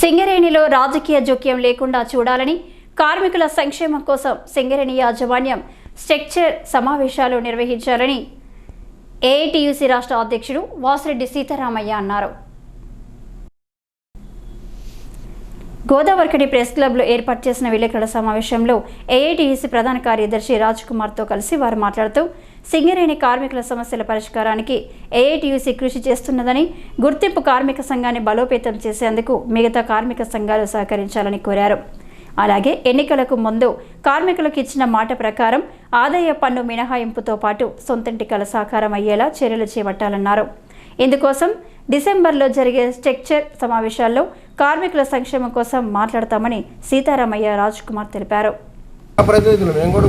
సింగరేణిలో రాజకీయ జోక్యం లేకుండా చూడాలని కార్మికుల సంక్షేమం కోసం సింగరేణి యాజమాన్యం స్ట్రక్చర్ సమావేశాలు నిర్వహించాలని ఏఐటియుసి రాష్ట్ర అధ్యక్షుడు వాసిరెడ్డి సీతారామయ్య అన్నారు. గోదావరికని ప్రెస్ క్లబ్లో ఏర్పాటు చేసిన విలేకరుల సమావేశంలో ఏఐటియుసి ప్రధాన కార్యదర్శి రాజ్ కుమార్తో కలిసి వారు మాట్లాడుతూ సింగరేణి కార్మికుల సమస్యల పరిష్కారానికి ఏఐటియుసి కృషి చేస్తున్నదని గుర్తింపు కార్మిక సంఘాన్ని బలోపేతం చేసేందుకు మిగతా కార్మిక సంఘాలు సహకరించాలని కోరారు. అలాగే ఎన్నికలకు ముందు కార్మికులకు ఇచ్చిన మాట ప్రకారం ఆదాయ పన్ను మినహాయింపుతో పాటు సొంతంటికల సాకారం అయ్యేలా చర్యలు చేపట్టాలన్నారు. ఇందుకోసం డిసెంబర్లో జరిగే స్ట్రక్చర్ సమావేశాల్లో కార్మికుల సంక్షేమం కోసం మాట్లాడతామని సీతారామయ్య రాజ్ కుమార్ తెలిపారు. ప్రతినిధులు. మేము కూడా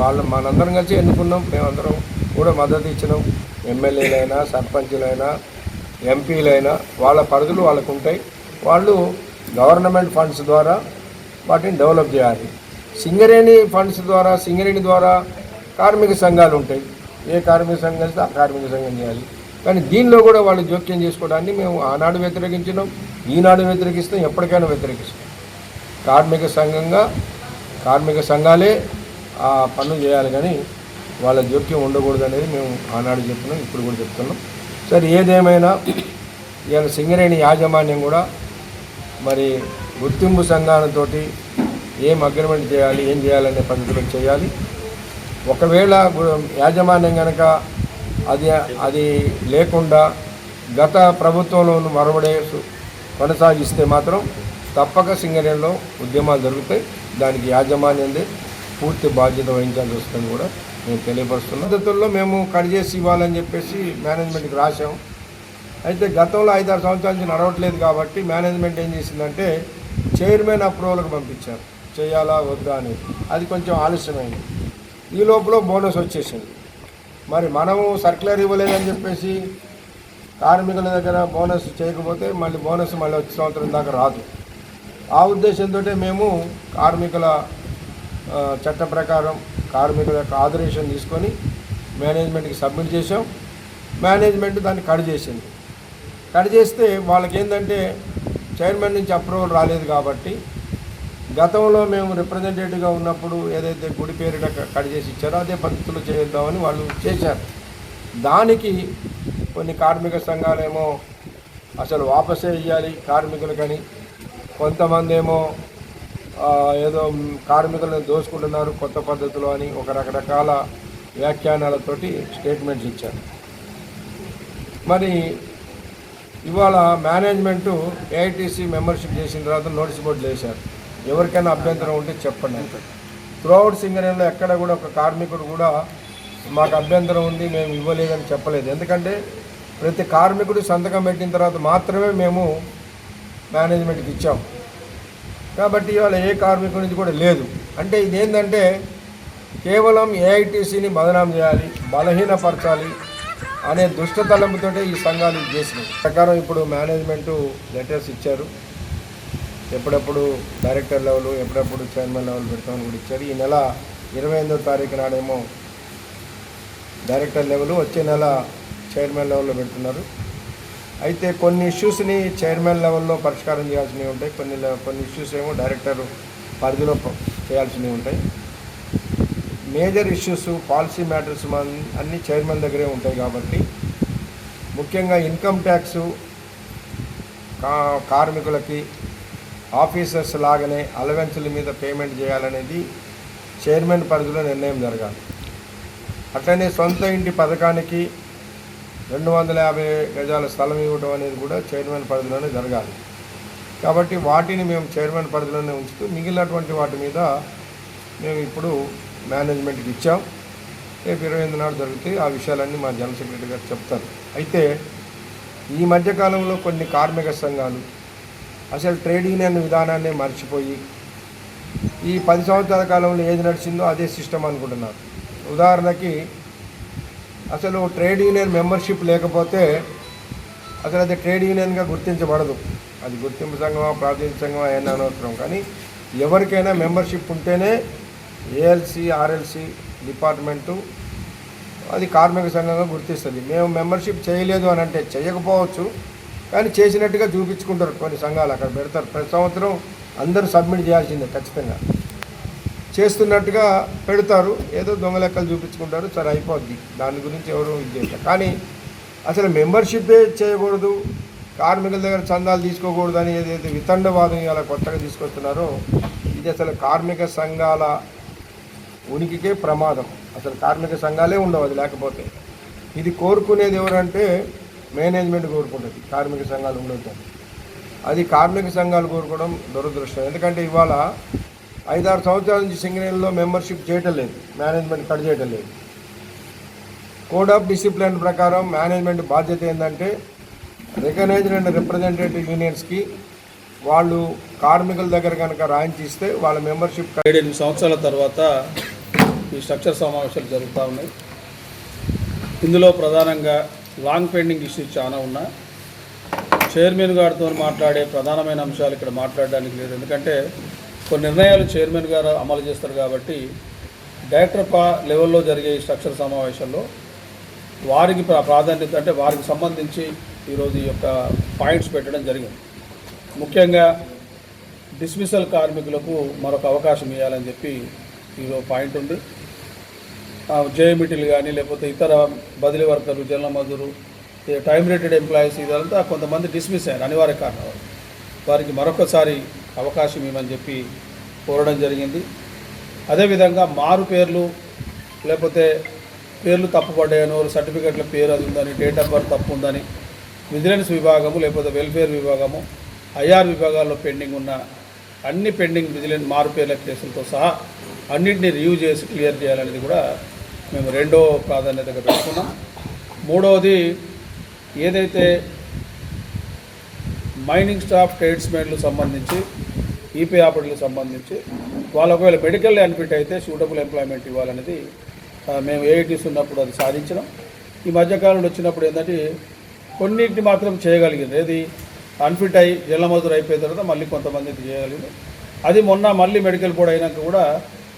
వాళ్ళు మనందరం కలిసి ఎన్నుకున్నాం. మేమందరం కూడా మద్దతు ఇచ్చినాం. ఎమ్మెల్యేలైనా సర్పంచులైనా ఎంపీలైనా వాళ్ళ పరిధులు వాళ్ళకు ఉంటాయి. వాళ్ళు గవర్నమెంట్ ఫండ్స్ ద్వారా వాటిని డెవలప్ చేయాలి. సింగరేణి ఫండ్స్ ద్వారా సింగరేణి ద్వారా కార్మిక సంఘాలు ఉంటాయి. ఏ కార్మిక సంఘం కలిస్తే ఆ కార్మిక సంఘం చేయాలి. కానీ దీనిలో కూడా వాళ్ళు జోక్యం చేసుకోవడాన్ని మేము ఆనాడు వ్యతిరేకించినాం. ఈనాడు వ్యతిరేకిస్తాం. ఎప్పటికైనా వ్యతిరేకిస్తాం. కార్మిక సంఘంగా కార్మిక సంఘాలే ఆ పనులు చేయాలి కానీ వాళ్ళ జోక్యం ఉండకూడదు అనేది మేము ఆనాడు చెప్తున్నాం ఇప్పుడు కూడా చెప్తున్నాం. సరే ఏదేమైనా ఇవాళ సింగరేణి యాజమాన్యం కూడా మరి గుర్తింపు సంఘాలతోటి ఏం అగ్రిమెంట్ చేయాలి ఏం చేయాలనే పద్ధతిలో చేయాలి. ఒకవేళ యాజమాన్యం కనుక అది అది లేకుండా గత ప్రభుత్వంలో మరొకడే కొనసాగిస్తే మాత్రం తప్పక సింగరేణిలో ఉద్యమాలు జరుగుతాయి. దానికి యాజమాన్యందే పూర్తి బాధ్యత వహించాల్సి వస్తుందని కూడా మేము తెలియపరుస్తున్నాం పద్ధతుల్లో మేము కట్ చేసి ఇవ్వాలని చెప్పేసి మేనేజ్మెంట్కి రాసాం అయితే గతంలో ఐదారు సంవత్సరాల నుంచి నడవట్లేదు కాబట్టి మేనేజ్మెంట్ ఏం చేసిందంటే చైర్మన్ అప్రూవల్కి పంపించారు. చేయాలా వద్దా అని అది కొంచెం ఆలస్యమైంది. ఈ లోపల బోనస్ వచ్చేసింది. మరి మనము సర్క్యులర్ ఇవ్వలేదని చెప్పేసి కార్మికుల దగ్గర బోనస్ చేయకపోతే మళ్ళీ బోనస్ మళ్ళీ వచ్చే సంవత్సరం దాకా రాదు. ఆ ఉద్దేశంతో మేము కార్మికుల చట్ట ప్రకారం కార్మికుల యొక్క ఆదరేషన్ తీసుకొని మేనేజ్మెంట్కి సబ్మిట్ చేసాం మేనేజ్మెంట్ దాన్ని కట్ చేసింది. కట్ చేస్తే వాళ్ళకి ఏంటంటే చైర్మన్ నుంచి అప్రూవల్ రాలేదు కాబట్టి గతంలో మేము రిప్రజెంటేటివ్గా ఉన్నప్పుడు ఏదైతే గుడి పేరిట కట్ చేసి ఇచ్చారో అదే పద్ధతిలో చేద్దామని వాళ్ళు చేశారు. దానికి కొన్ని కార్మిక సంఘాలేమో అసలు వాపసే ఇవ్వాలి కార్మికులకని కొంతమంది ఏమో ఏదో కార్మికులను దోచుకుంటున్నారు కొత్త పద్ధతిలో అని ఒక రకరకాల వ్యాఖ్యానాలతోటి స్టేట్మెంట్స్ ఇచ్చారు. మరి ఇవాళ మేనేజ్మెంటు ఏఐటీసీ మెంబర్షిప్ చేసిన తర్వాత నోటీస్ బోర్డులు వేశారు ఎవరికైనా అభ్యంతరం ఉంటే చెప్పండి అంటే త్రూఅవుట్ సింగరేణిలో ఎక్కడ కూడా ఒక కార్మికుడు కూడా మాకు అభ్యంతరం ఉంది మేము ఇవ్వలేదని చెప్పలేదు. ఎందుకంటే ప్రతి కార్మికుడు సంతకం పెట్టిన తర్వాత మాత్రమే మేము మేనేజ్మెంట్కి ఇచ్చాం. కాబట్టి ఇవాళ ఏ కార్మికునిది కూడా లేదు. అంటే ఇదేంటంటే కేవలం ఏఐటీసీని బదనాం చేయాలి బలహీనపరచాలి అనే దుష్టతలంపుతోటే ఈ సంఘాలు చేసినాయి. ప్రకారం ఇప్పుడు మేనేజ్మెంటు లెటర్స్ ఇచ్చారు. ఎప్పుడప్పుడు డైరెక్టర్ లెవెల్ ఎప్పుడప్పుడు చైర్మన్ లెవెల్ పెడతామని కూడా ఇచ్చారు. ఈ నెల ఇరవై ఎనిమిదో తారీఖు నాడేమో డైరెక్టర్ లెవెల్ వచ్చే నెల చైర్మన్ లెవెల్లో పెడుతున్నారు. అయితే కొన్ని ఇష్యూస్ని చైర్మన్ లెవెల్లో పరిష్కారం చేయాల్సినవి ఉంటాయి. కొన్ని కొన్ని ఇష్యూస్ ఏమో డైరెక్టర్ పరిధిలో చేయాల్సినవి ఉంటాయి. మేజర్ ఇష్యూస్ పాలసీ మ్యాటర్స్ మన అన్ని చైర్మన్ దగ్గరే ఉంటాయి కాబట్టి ముఖ్యంగా ఇన్కమ్ ట్యాక్స్ కార్మికులకి ఆఫీసర్స్ లాగానే అలవెన్సుల మీద పేమెంట్ చేయాలనేది చైర్మన్ పరిధిలో నిర్ణయం జరగాలి. అట్లనే సొంత ఇంటి పథకానికి రెండు వందల యాభై గజాల స్థలం ఇవ్వడం అనేది కూడా చైర్మన్ పరిధిలోనే జరగాలి. కాబట్టి వాటిని మేము చైర్మన్ పరిధిలోనే ఉంచుతూ మిగిలినటువంటి వాటి మీద మేము ఇప్పుడు మేనేజ్మెంట్కి ఇచ్చాం. రేపు ఇరవై ఎనిమిది నాడు జరిగితే ఆ విషయాలన్నీ మా జనరల్ సెక్రటరీ గారు చెప్తారు. అయితే ఈ మధ్యకాలంలో కొన్ని కార్మిక సంఘాలు అసలు ట్రేడ్ యూనియన్ విధానాన్ని మర్చిపోయి ఈ పది సంవత్సరాల కాలంలో ఏది నడిచిందో అదే సిస్టమ్ అనుకుంటున్నారు. ఉదాహరణకి అసలు ట్రేడ్ యూనియన్ మెంబర్షిప్ లేకపోతే అసలు అది ట్రేడ్ యూనియన్గా గుర్తించబడదు. అది గుర్తింపు సంఘమా ప్రాతినిధ్య సంఘమా అయినా అనవసరం. కానీ ఎవరికైనా మెంబర్షిప్ ఉంటేనే ఏఎల్సి ఆర్ఎల్సి డిపార్ట్మెంటు అది కార్మిక సంఘంగా గుర్తిస్తుంది. మేము మెంబర్షిప్ చేయలేదు అని అంటే చేయకపోవచ్చు కానీ చేసినట్టుగా చూపించుకుంటారు కొన్ని సంఘాలు అక్కడ పెడతారు. ప్రతి సంవత్సరం అందరూ సబ్మిట్ చేయాల్సిందే ఖచ్చితంగా. చేస్తున్నట్టుగా పెడతారు. ఏదో దొంగ లెక్కలు చూపించుకుంటారు. సరే అయిపోద్ది. దాని గురించి ఎవరు ఇది కానీ అసలు మెంబర్షిప్పే చేయకూడదు. కార్మికుల దగ్గర చందాలు తీసుకోకూడదు అని ఏదైతే వితండవాదం ఇలా కొత్తగా తీసుకొస్తున్నారో ఇది అసలు కార్మిక సంఘాల ఉనికికే ప్రమాదం. అసలు కార్మిక సంఘాలే ఉండవు అది లేకపోతే. ఇది కోరుకునేది ఎవరంటే మేనేజ్మెంట్ కోరుకుంటుంది. కార్మిక సంఘాలు ఉండొద్దని. అది కార్మిక సంఘాలు కోరుకోవడం దురదృష్టం. ఎందుకంటే ఇవాళ ఐదారు సంవత్సరాల నుంచి సింగరేణిలో మెంబర్షిప్ చేయటం లేదు. మేనేజ్మెంట్ కట్ చేయటం లేదు. కోడ్ ఆఫ్ డిసిప్లిన్ ప్రకారం మేనేజ్మెంట్ బాధ్యత ఏంటంటే రికగ్నైజ్డ్ అండ్ రిప్రజెంటేటివ్ యూనియన్స్కి వాళ్ళు కార్మికుల దగ్గర కనుక రాయించిస్తే వాళ్ళ మెంబర్షిప్ ఏడెనిమిది సంవత్సరాల తర్వాత ఈ స్ట్రక్చర్ సమావేశాలు జరుగుతూ ఉన్నాయి. ఇందులో ప్రధానంగా లాంగ్ పెండింగ్ ఇష్యూస్ చాలా ఉన్నాయి చైర్మన్ గారితో మాట్లాడే ప్రధానమైన అంశాలు ఇక్కడ మాట్లాడడానికి లేదు. ఎందుకంటే కొన్ని నిర్ణయాలు చైర్మన్ గారు అమలు చేస్తారు కాబట్టి డైరెక్టర్ పా లెవెల్లో జరిగే ఈ స్ట్రక్చర్ సమావేశంలో వారికి ప్రా- ప్రాధాన్యత అంటే వారికి సంబంధించి ఈరోజు ఈ యొక్క పాయింట్స్ పెట్టడం జరిగింది. ముఖ్యంగా డిస్మిసల్ కార్మికులకు మరొక అవకాశం ఇవ్వాలని చెప్పి ఈరోజు పాయింట్ ఉంది. జేఎమిటీలు కానీ లేకపోతే ఇతర బదిలీ వర్కర్లు జనరల్ మజూరు టైం రేటెడ్ ఎంప్లాయీస్ ఇదంతా కొంతమంది డిస్మిస్ అయ్యారు అనివార్య కారణాలు వారికి మరొకసారి అవకాశం ఇవ్వమని చెప్పి కోరడం జరిగింది. అదేవిధంగా మారు పేర్లు లేకపోతే పేర్లు తప్పుపడ్డాయనో సర్టిఫికెట్ల పేరు అది ఉందని డేట్ ఆఫ్ బర్త్ తప్పు ఉందని విజిలెన్స్ విభాగము లేకపోతే వెల్ఫేర్ విభాగము ఐఆర్ విభాగాల్లో పెండింగ్ ఉన్న అన్ని పెండింగ్ విజిలెన్స్ మారు పేర్ల కేసులతో సహా అన్నింటినీ రివ్యూ చేసి క్లియర్ చేయాలనేది కూడా మేము రెండో ప్రాధాన్యతగా పెట్టుకున్నాం. మూడవది ఏదైతే మైనింగ్ స్టాఫ్ ట్రేడ్స్మెన్లు సంబంధించి ఈపీ ఆపరేటర్లకు సంబంధించి వాళ్ళు ఒకవేళ మెడికల్ అన్ఫిట్ అయితే సూటబుల్ ఎంప్లాయ్మెంట్ ఇవ్వాలనేది మేము ఏఐటీస్ ఉన్నప్పుడు అది సాధించినాం. ఈ మధ్యకాలంలో వచ్చినప్పుడు ఏంటంటే కొన్నింటిని మాత్రం చేయగలిగింది. ఏది? అన్ఫిట్ అయి జల్ల అయిపోయిన తర్వాత మళ్ళీ కొంతమందికి చేయగలిగింది. అది మొన్న మళ్ళీ మెడికల్ బోర్డ్ అయినాక కూడా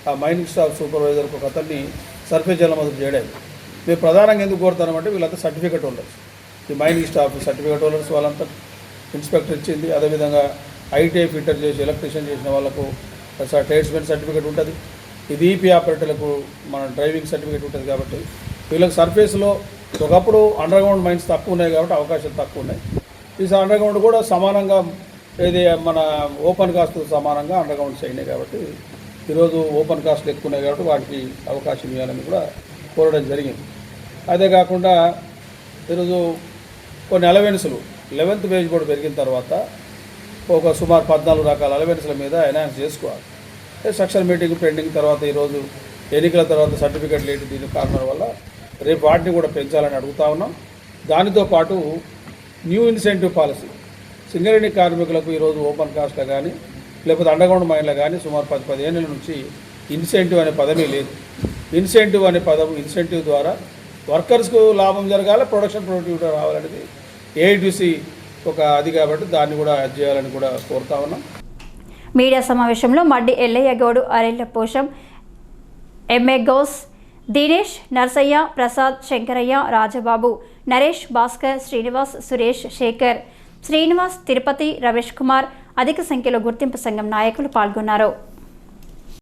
ఆ మైనింగ్ స్టాఫ్ సూపర్వైజర్కి ఒక అతన్ని సర్ఫేస్ జల్ల చేయడం. మేము ప్రధానంగా ఎందుకు కోరుతామంటే వీళ్ళంతా సర్టిఫికేట్ హోల్డర్స్. ఈ మైనింగ్ స్టాఫ్ సర్టిఫికేట్ హోల్డర్స్ వాళ్ళంతా ఇన్స్పెక్టర్ ఇచ్చింది. అదేవిధంగా ఐటీఐ ఫిల్టర్ చేసి ఎలక్ట్రీషియన్ చేసిన వాళ్ళకు ట్రేడ్స్మెన్ సర్టిఫికేట్ ఉంటుంది. ఇది ఈపీ ఆపరేటర్లకు మన డ్రైవింగ్ సర్టిఫికేట్ ఉంటుంది కాబట్టి వీళ్ళకి సర్ఫేస్లో ఒకప్పుడు అండర్ గ్రౌండ్ మైన్స్ తక్కువ ఉన్నాయి కాబట్టి అవకాశాలు తక్కువ ఉన్నాయి. ఈ అండర్ గ్రౌండ్ కూడా సమానంగా ఇది మన ఓపెన్ కాస్ట్ సమానంగా అండర్గ్రౌండ్స్ అయినాయి కాబట్టి ఈరోజు ఓపెన్ కాస్ట్లు ఎక్కువ ఉన్నాయి కాబట్టి వాటికి అవకాశం ఇవ్వాలని కూడా కోరడం జరిగింది. అదే కాకుండా ఈరోజు కొన్ని అలవెన్సులు లెవెన్త్ వేజ్ కూడా పెరిగిన తర్వాత ఒక సుమారు పద్నాలుగు రకాల అలవెన్స్ల మీద అనౌన్స్ చేసుకోవాలి. సెక్షన్ మీటింగ్ పెండింగ్ తర్వాత ఈరోజు ఎన్నికల తర్వాత సర్టిఫికేట్ లేని దీని కారణాల వల్ల రేపు వాటిని కూడా పెంచాలని అడుగుతా ఉన్నాం. దానితో పాటు న్యూ ఇన్సెంటివ్ పాలసీ. సింగరేణి కార్మికులకు ఈరోజు ఓపెన్ కాస్ట్లో కానీ లేకపోతే అండర్గ్రౌండ్ మైన్లో కానీ సుమారు పది పదిహేనుల నుంచి ఇన్సెంటివ్ అనే పదమే లేదు. ఇన్సెంటివ్ అనే పదం ఇన్సెంటివ్ ద్వారా వర్కర్స్కు లాభం జరగాలి ప్రొడక్షన్ ప్రొడక్టివిటీ రావాలనేది ఏఐటీసీ ఒక అది కాబట్టి దాన్ని కూడా యాడ్ చేయాలని కూడా కోరుతా ఉన్నాం. మీడియా సమావేశంలో మడ్డి ఎల్లయ్య గౌడు అరెల్ల పోషం ఎంఏ గౌస్ దినేష్ నర్సయ్య ప్రసాద్ శంకరయ్య రాజబాబు నరేష్ భాస్కర్ శ్రీనివాస్ సురేష్ శేఖర్. శ్రీనివాస్ తిరుపతి రమేష్ కుమార్ అధిక సంఖ్యలో గుర్తింపు సంఘం నాయకులు పాల్గొన్నారు.